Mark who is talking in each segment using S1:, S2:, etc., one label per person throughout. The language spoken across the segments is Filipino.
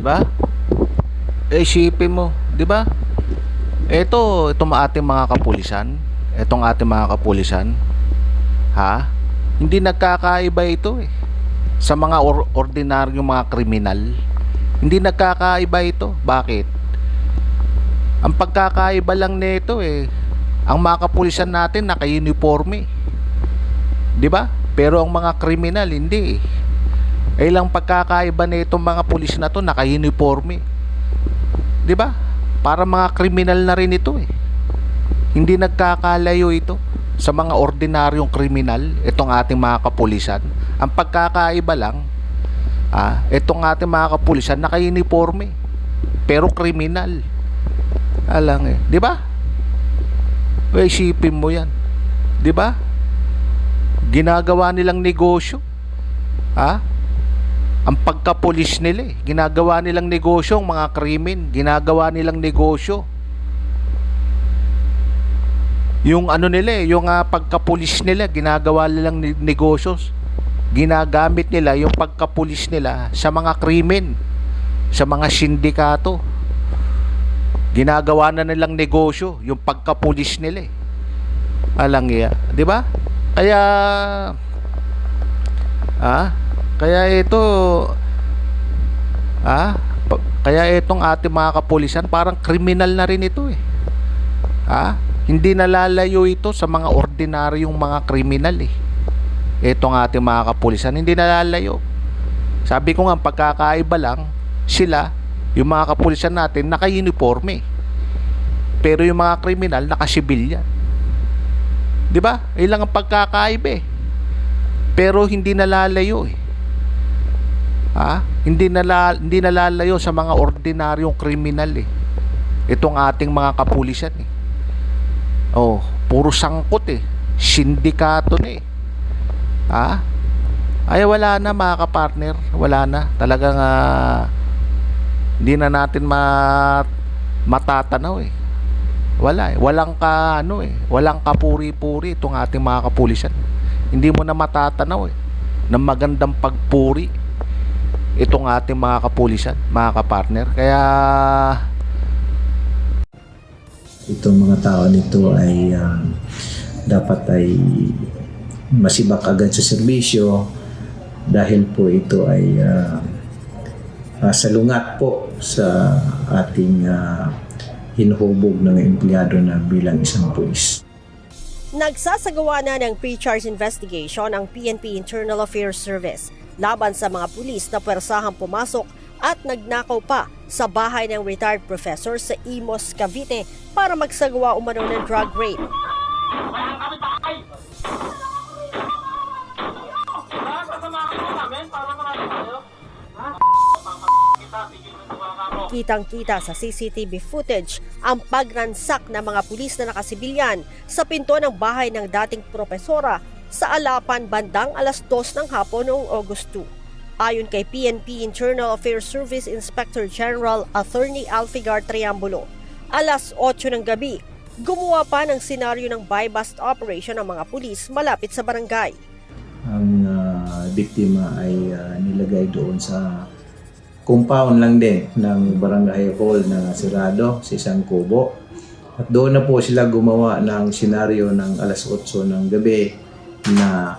S1: Di ba? Eh, isipin mo, di ba? Ito, itong ating mga kapulisan, itong ating mga kapulisan, ha? Hindi nagkakaiba ito eh. Sa mga or- ordinaryong mga kriminal, hindi nagkakaiba ito. Bakit? Ang pagkakaiba lang nito eh, ang mga kapulisan natin naka-uniforme. 'Di ba? Pero ang mga kriminal hindi eh. Eh lang pagkakaiba nitong mga pulis na to naka-uniforme. 'Di ba? Para mga kriminal na rin ito eh. Hindi nagkakalayo ito sa mga ordinaryong kriminal, itong ating mga kapulisan. Ang pagkakaiba lang, ah, itong ating mga kapulisan naka-uniforme. Pero kriminal. Alang eh. 'Di ba? Eh, isipin mo 'yan. 'Di ba? Ginagawa nilang negosyo. Ha? Ang pagkapulis nila eh. Ginagawa nilang negosyo ang mga krimen. Ginagawa nilang negosyo. Yung ano nila eh, yung ah, pagkapulis nila, ginagawa nilang ne- negosyo. Ginagamit nila yung pagkapulis nila sa mga krimen, sa mga sindikato. Ginagawa na nilang negosyo yung pagkapulis nila eh. Alang iya, 'di ba? Kaya ah, kaya ito ah, kaya itong ating mga kapulisan parang kriminal na rin ito eh. Ah, hindi nalalayo ito sa mga ordinaryong mga kriminal eh. Itong ating mga kapulisan hindi nalalayo. Sabi ko nga pagkakaiba lang sila yung mga kapulisan natin naka-uniforme. Pero yung mga kriminal naka-civilian. 'Di ba? Ilang ang pagkakaiba eh. Pero hindi nalalayo eh. Ha? Hindi nala, hindi nalalayo sa mga ordinaryong kriminal eh. Itong ating mga kapulisan eh. Oh, puro sangkot eh. Sindikato na eh. Ha? Ay wala na mga kapartner, wala na. Talagang ah, hindi na natin ma matatanaw eh. Wala eh. Walang ka ano eh, walang kapuri-puri itong ating mga kapulisan. Hindi mo na matatanaw eh ng magandang pagpuri itong ating mga kapulisan, mga kapartner. Kaya
S2: itong mga tao nito ay ah, dapat ay masibak agad sa serbisyo dahil po ito ay ah, ah, salungat po sa ating ah, hinuhubog ng empleyado na bilang isang pulis.
S3: Nagsasagawa na ng pre-charge investigation ang PNP Internal Affairs Service laban sa mga pulis na pwersahang pumasok at nagnakaw pa sa bahay ng retired professor sa Imos, Cavite para magsagawa umano ng drug raid. Kitang-kita sa CCTV footage ang pagransak ng mga pulis na nakasibilyan sa pinto ng bahay ng dating propesora sa Alapan bandang alas 2 ng hapon noong August 2. Ayon kay PNP Internal Affairs Service Inspector General Attorney Alfigar Triambulo, alas 8 ng gabi, gumawa pa ng senaryo ng buy-bust operation ng mga pulis malapit sa barangay.
S2: Ang ah, biktima ay ah, nilagay doon sa compound lang din ng barangay hall na sirado sa isang kubo. At doon na po sila gumawa ng senaryo ng alas 8 ng gabi na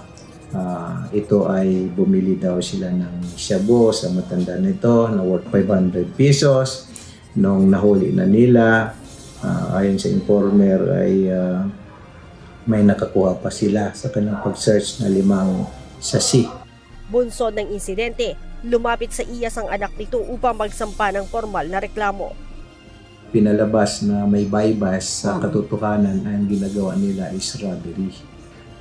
S2: ah, ito ay bumili daw sila ng shabu sa matanda nito na worth 500 pesos. Nung nahuli na nila, ah, ayon sa informer ay ah, may nakakuha pa sila sa kanilang pag-search na limang sasi.
S3: Bunsod ng insidente, lumapit sa iyas ang anak nito upang magsampa ng formal na reklamo.
S2: Pinalabas na may bypass sa katotohanan ang ginagawa nila is robbery.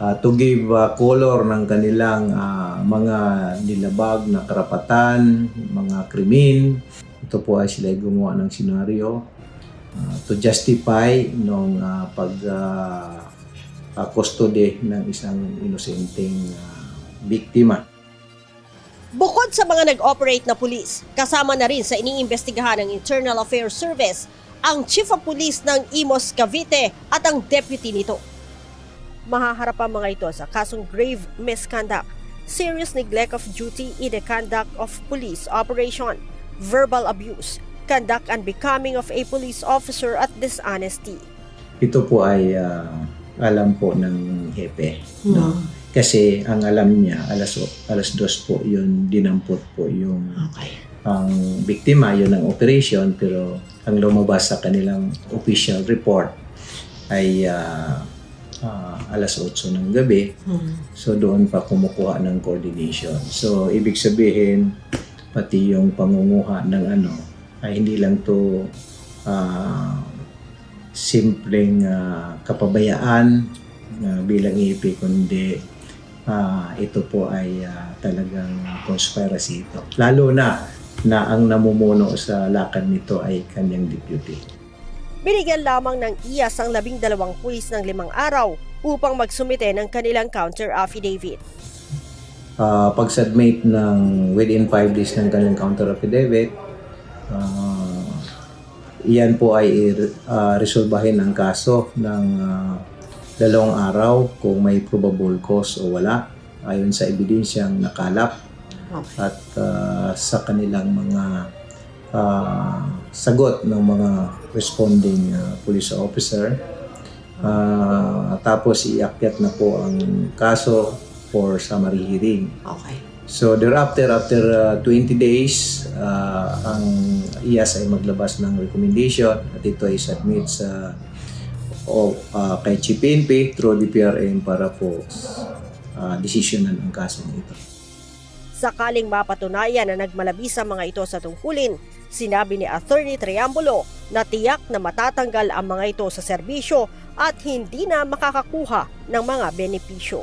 S2: Ah, to give ah, color ng kanilang ah, mga nilabag na karapatan, mga krimen, ito po ay sila gumawa ng senaryo ah, to justify nung ah, pag ah, ah, custody ng isang inosenteng ah, biktima.
S3: Bukod sa mga nag-operate na pulis, kasama na rin sa iniimbestigahan ng Internal Affairs Service ang Chief of Police ng Imos Cavite at ang deputy nito. Mahaharap ang mga ito sa kasong grave misconduct, serious neglect of duty in the conduct of police operation, verbal abuse, conduct unbecoming of a police officer at dishonesty.
S2: Ito po ay ah, alam po ng hepe. No? Kasi ang alam niya, alas, alas dos po yun, dinampot po yung
S4: Okay.
S2: ang biktima, yun ang operation, pero ang lumabas sa kanilang official report ay ah, ah, alas 8 ng gabi.
S4: Hmm.
S2: So doon pa kumukuha ng coordination. So ibig sabihin pati yung pangunguha ng ano ay hindi lang to ah, simpleng ah, kapabayaan na bilang IP kundi ah, ito po ay ah, talagang conspiracy ito. Lalo na na ang namumuno sa lakad nito ay kanyang deputy.
S3: Binigyan lamang ng iyas ang labing dalawang pulis ng limang araw upang magsumite ng kanilang counter affidavit.
S2: uh, pag-submit ng within 5 days ng kanilang counter affidavit, uh, iyan po ay uh, resolbahin ang kaso ng uh, dalawang araw kung may probable cause o wala ayon sa ebidensyang nakalap
S4: Okay.
S2: at uh, sa kanilang mga uh, sagot ng mga responding uh, police officer. Uh, tapos iakyat na po ang kaso for summary hearing.
S4: Okay.
S2: So thereafter, after uh, 20 days, uh, ang IAS ay maglabas ng recommendation at ito ay submit sa o uh, kay CPNP through DPRM para po uh, desisyonan ang kaso nito.
S3: Sakaling mapatunayan na nagmalabis ang mga ito sa tungkulin, sinabi ni Attorney Triambulo na tiyak na matatanggal ang mga ito sa serbisyo at hindi na makakakuha ng mga benepisyo.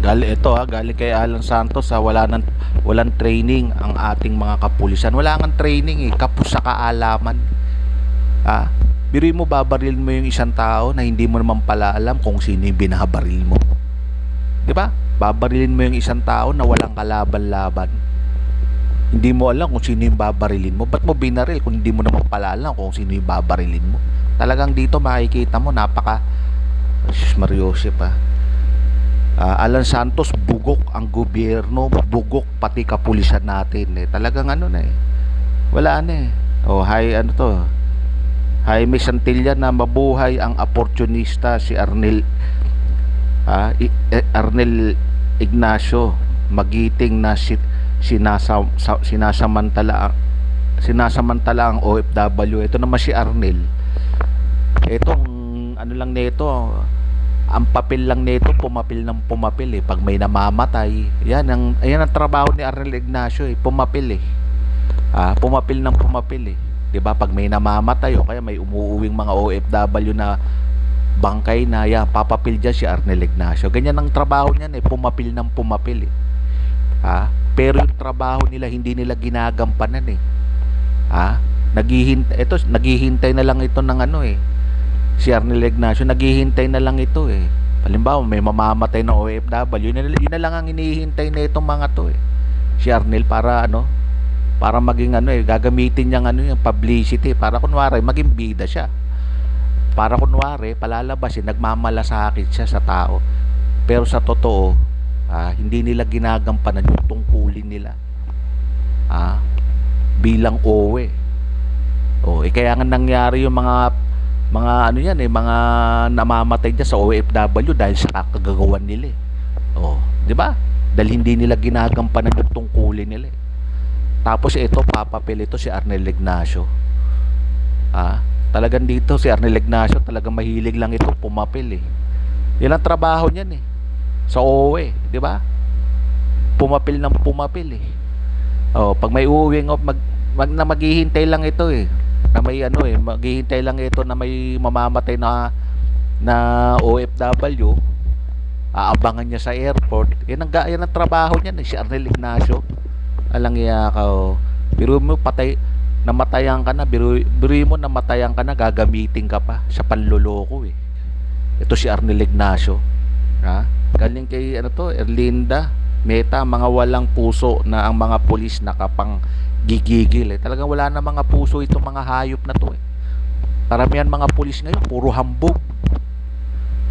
S1: Gali ito ha, gali kay Alan Santos ha, wala nang walang training ang ating mga kapulisan. Wala nang training eh, kapos sa kaalaman. Ha? Biruin mo babaril mo yung isang tao na hindi mo naman pala alam kung sino yung binabaril mo. 'Di ba? Babarilin mo yung isang tao na walang kalaban-laban. Hindi mo alam kung sino yung babarilin mo. Ba't mo binaril kung hindi mo naman pala alam kung sino yung babarilin mo? Talagang dito makikita mo napaka Sus, Mariosep pa. Ah, Alan Santos bugok ang gobyerno, bugok pati kapulisan natin eh. Talagang ano na eh. Wala na eh. Oh, hi ano to? Jaime Santilla na mabuhay ang oportunista si Arnel eh, Arnel Ignacio magiting na si, sinasa, sa, sinasamantala sinasamantala ang OFW ito naman si Arnel. Itong ano lang nito ang papel lang nito pumapil ng pumapil eh. Pag may namamatay yan ang ayan ang trabaho ni Arnel Ignacio eh. Pumapil eh. Ah, pumapil ng pumapil eh 'di ba? Pag may namamatay o kaya may umuuwing mga OFW na bangkay na yan papapil dyan si Arnel Ignacio. Ganyan ang trabaho niyan eh. Pumapil ng pumapil eh. Ha? Pero yung trabaho nila hindi nila ginagampanan eh. Ha? Naghihintay ito naghihintay na lang ito ng ano eh. Si Arnel Ignacio naghihintay na lang ito eh. Halimbawa may mamamatay na OFW yun na, yun na lang ang hinihintay na itong mga to eh. Si Arnel para ano para maging ano eh gagamitin niyang ano yung publicity. Para kunwari maging bida siya. Para kunwari palalabasin nagmamalasakit siya sa tao. Pero sa totoo ah, hindi nila ginagampanan yung tungkulin nila. Ah, bilang OE oh, eh, kaya nga nangyari yung mga mga ano yan eh mga namamatay dyan sa OFW dahil sa kakagawan nila eh. oh, di ba? Dahil hindi nila ginagampanan yung tungkulin nila eh. Tapos ito papapil ito si Arnel Ignacio. Ah, talagang dito si Arnel Ignacio talagang mahilig lang ito pumapil eh. Yan ang trabaho niyan eh. Sa OE di ba? Pumapil ng pumapil eh. Oh pag may uuwing of mag, mag na maghihintay lang ito eh. Na may ano eh maghihintay lang ito na may mamamatay na na OFW aabangan niya sa airport. Yan ang, yan ang trabaho niyan eh, si Arnel Ignacio alang iya ka oh. biro mo patay namatayan ka na biro, biro mo namatayan ka na gagamitin ka pa sa panloloko eh ito si Arnel Ignacio ha galing kay ano to Erlinda Meta mga walang puso na ang mga pulis nakapang gigigil eh. Talagang wala na mga puso itong mga hayop na to eh. Karamihan mga pulis ngayon puro hambog.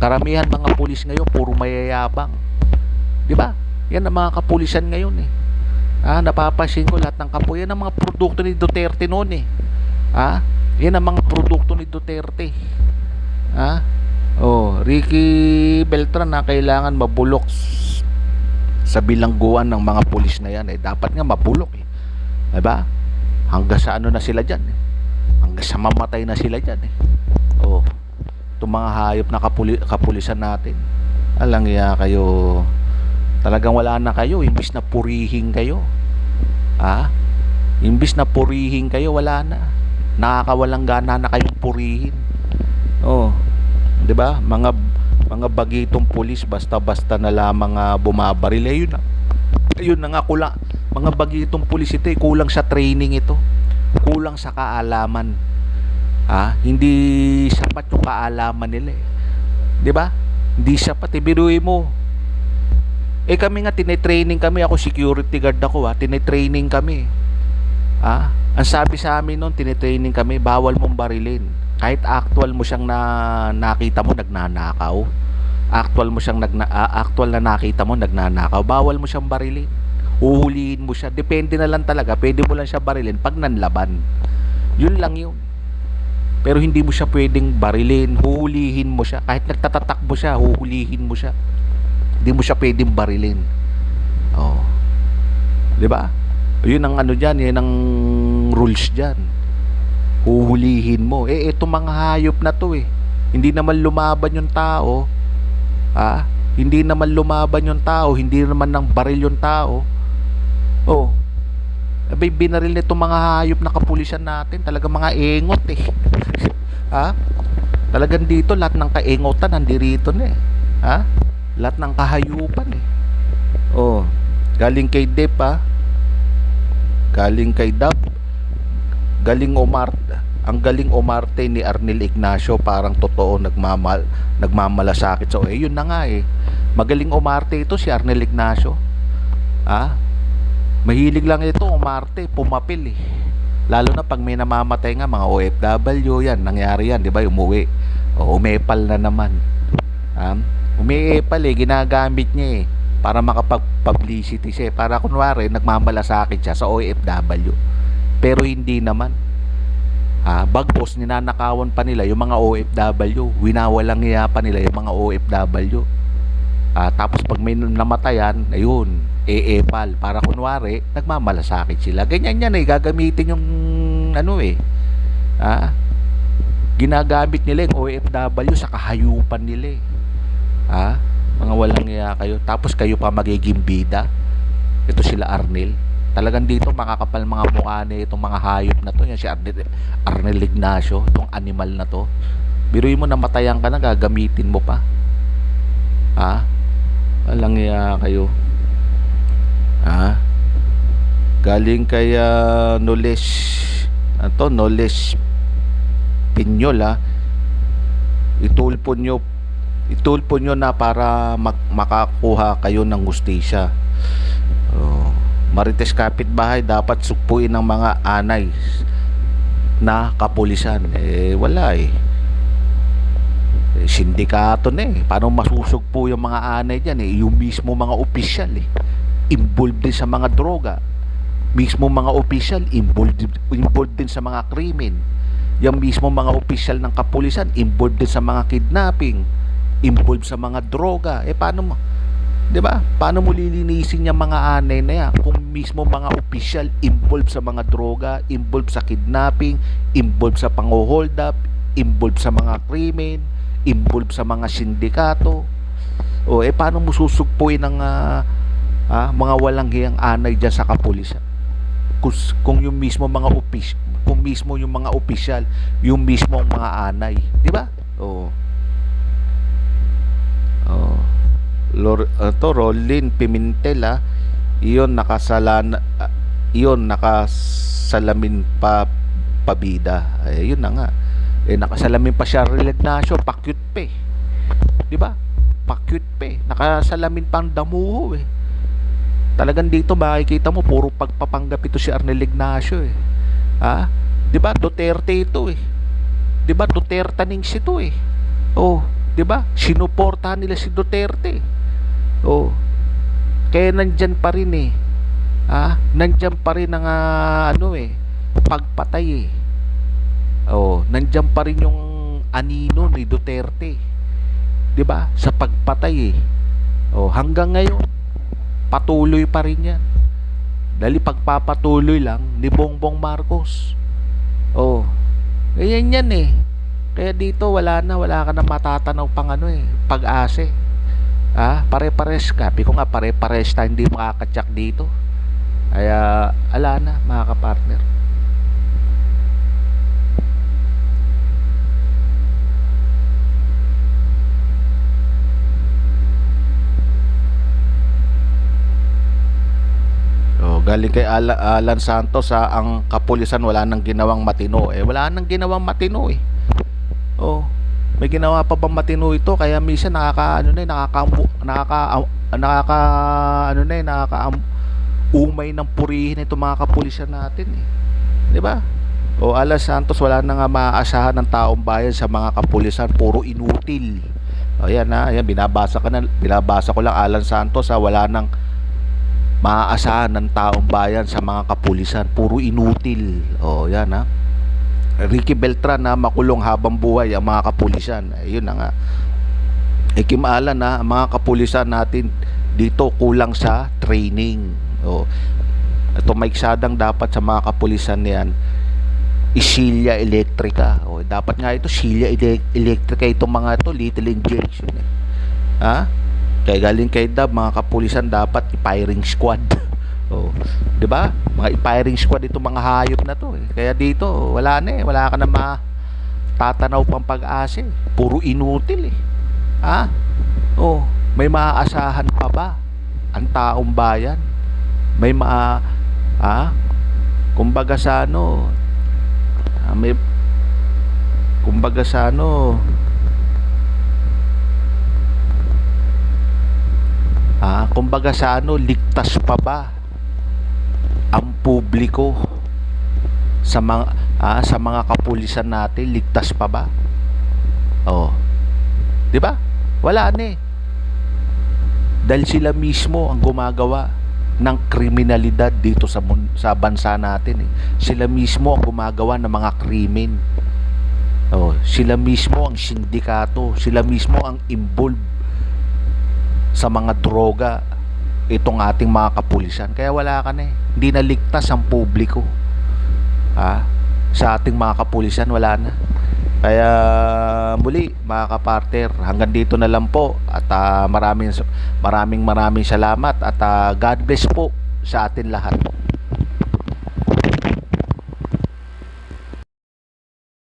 S1: Karamihan mga pulis ngayon puro mayayabang. 'Di ba? Yan ang mga kapulisan ngayon eh. Ah, napapansin ko lahat ng kapo. Yan ang mga produkto ni Duterte noon eh. Ah, yan ang mga produkto ni Duterte. Ah, oh, Ricky Beltran na kailangan mabulok sa bilangguan ng mga pulis na yan eh. Dapat nga mabulok eh. Diba? Hanggang sa ano na sila dyan eh. Hanggang sa mamatay na sila dyan eh. Oh, itong mga hayop na kapuli, kapulisan natin. Alang iya kayo talagang wala na kayo imbis na purihin kayo. Ah imbis na purihin kayo wala na. Nakakawalang gana na kayong purihin. Oh 'di ba? Mga mga bagitong pulis basta-basta na lamang uh, bumabaril. Eh, na. Yun na nga kulang mga bagitong pulis ito eh, kulang sa training ito. Kulang sa kaalaman. Ah hindi sapat yung kaalaman nila eh. 'di ba? Hindi sapat eh. Biruin mo eh kami nga tinetraining kami, ako security guard ako ha, tinetraining kami. Ah, ang sabi sa amin noon, tinetraining kami, bawal mong barilin. Kahit actual mo siyang na nakita mo nagnanakaw. Actual mo siyang nagna, ah, actual na nakita mo nagnanakaw, bawal mo siyang barilin. Uhulihin mo siya. Depende na lang talaga. Pwede mo lang siya barilin pag nanlaban. Yun lang yun. Pero hindi mo siya pwedeng barilin, huhulihin mo siya. Kahit nagtatatakbo siya, huhulihin mo siya. Hindi mo siya pwedeng barilin. Oh. 'Di ba? 'Yun ang ano diyan, 'yan ang rules diyan. Huhulihin mo. Eh ito mga hayop na 'to eh. Hindi naman lumaban yung tao. Ah, hindi naman lumaban yung tao, hindi naman ng baril yung tao. Oh. Abay, binaril nito mga hayop na kapulisan natin. Talaga mga engot eh. ha? Talagang dito, lahat ng kaengotan nandirito na eh. Ha? Lahat ng kahayupan eh. Oh, galing kay Dep ah. Galing kay Dab. Galing Omar. Ang galing Omarte ni Arnel Ignacio parang totoo nagmamal nagmamalasakit so eh yun na nga eh. Magaling Omarte ito si Arnel Ignacio. Ah? Mahilig lang ito Omarte, pumapil eh. Lalo na pag may namamatay nga mga OFW yan, nangyari yan, 'di ba? Umuwi. O umepal na naman. Um, umiepal eh, ginagamit niya eh para makapag-publicity siya eh. Para kunwari, nagmamalasakit siya sa OFW. Pero hindi naman. Ah, bagpos ninanakawan pa nila yung mga OFW. Winawalang niya pa nila yung mga OFW. Ah, tapos pag may namatayan, ayun, eepal. Para kunwari, nagmamalasakit sila. Ganyan yan eh, gagamitin yung ano eh. Ah, ginagamit nila yung OFW sa kahayupan nila eh. Ha? Mga walang iya kayo. Tapos kayo pa magiging bida. Ito sila Arnel. Talagang dito makakapal mga mukha na itong mga hayop na to. Yan si Arnel, Arnel Ignacio. Itong animal na to. Biruin mo namatayan ka na, gagamitin mo pa. Ha? Walang iya kayo. Ha? Galing kay uh, Noles. Ano Noles Pinyol ha. Itulpo nyo itulpo nyo na para mag- makakuha kayo ng hustisya. Oh, Marites kapitbahay dapat sukpuin ng mga anay na kapulisan. Eh wala eh. eh sindikato na eh. Paano masusugpo yung mga anay dyan eh? Yung mismo mga opisyal eh. Involved din sa mga droga. Mismo mga opisyal involved, involved din sa mga krimen. Yung mismo mga opisyal ng kapulisan involved din sa mga kidnapping involved sa mga droga. Eh paano mo 'di ba? Paano mo lilinisin yung mga anay na yan kung mismo mga opisyal involved sa mga droga, involved sa kidnapping, involved sa pang-hold up, involved sa mga krimen, involved sa mga sindikato. O eh paano mo susugpuin ng ah, ah, mga walang hiyang anay diyan sa kapulisan? Kung, kung yung mismo mga opis kung mismo yung mga opisyal, yung mismo mga anay, 'di ba? Oo. Oh. Lor, uh, to Rolin Pimentel ah. Iyon nakasalan uh, iyon nakasalamin pa pabida. Eh, yun na nga. Eh nakasalamin pa siya Arnel Ignacio, pa-cute pa eh. 'Di ba? Pa-cute pa eh. Nakasalamin pang damuho eh. Talagang dito makikita mo puro pagpapanggap ito si Arnel Ignacio eh. Ha? 'Di ba? Duterte ito eh. 'Di ba? Duterte ning ito eh. Oh, 'di ba? Sinuportahan nila si Duterte. Oh. Kaya nandyan pa rin eh. Ah, nandiyan pa rin ang ah, ano eh, pagpatay eh. Oh, nandiyan pa rin yung anino ni Duterte. 'Di ba? Sa pagpatay eh. Oh, hanggang ngayon patuloy pa rin 'yan. Dali pagpapatuloy lang ni Bongbong Marcos. Oh. Ganyan yan eh. Kaya dito wala na, wala ka na matatanaw pang ano eh, pag-ase. Ah, pare-pares ka. Sabi ko nga pare-pares tayo hindi makakatsak dito. Kaya ala na mga kapartner. Oh, galing kay Ala- Alan Santos sa ang kapulisan wala nang ginawang matino. Eh wala nang ginawang matino eh. Oh, may ginawa pa bang matino ito kaya minsan nakaka ano na eh, nakaka nakaka nakaka ano na eh, nakaka umay ng purihin itong mga kapulisan natin eh. 'Di ba? O Alan Santos wala nang nga maaasahan ng taong bayan sa mga kapulisan, puro inutil. O yan na, ayan binabasa ka na, binabasa ko lang Alan Santos ha, wala nang maaasahan ng taong bayan sa mga kapulisan, puro inutil. O yan ha. Ricky Beltran na makulong habang buhay ang mga kapulisan. Ayun na nga. Kimaalan na ang mga kapulisan natin dito kulang sa training. O ito maiksadang dapat sa mga kapulisan niyan isilya elektrika. O dapat nga ito silya ele- elektrika itong mga ito little injection eh. Ha? Kaya galing kay Dab, mga kapulisan dapat i-firing squad. Oh, 'di ba? Mga i-firing squad itong mga hayop na 'to. Eh. Kaya dito, wala na eh, wala ka na ma tatanaw pang pag-asa. eh. Puro inutil eh. Ha? Oh, may maaasahan pa ba ang taong bayan? May maa ha? Kumbaga sa ano, ah, may kumbaga sa ano, Ah, kumbaga sa ano, ligtas pa ba ang publiko sa mga ah, sa mga kapulisan natin, ligtas pa ba? Oh. 'Di ba? Wala na eh. Dahil sila mismo ang gumagawa ng kriminalidad dito sa sa bansa natin eh. Sila mismo ang gumagawa ng mga krimen. Oh, sila mismo ang sindikato, sila mismo ang involved sa mga droga itong ating mga kapulisan. Kaya wala ka na eh. Hindi na ligtas ang publiko. Ha? Sa ating mga kapulisan, wala na. Kaya muli, mga kaparter, hanggang dito na lang po. At ah, maraming, maraming maraming salamat. At ah, God bless po sa atin lahat.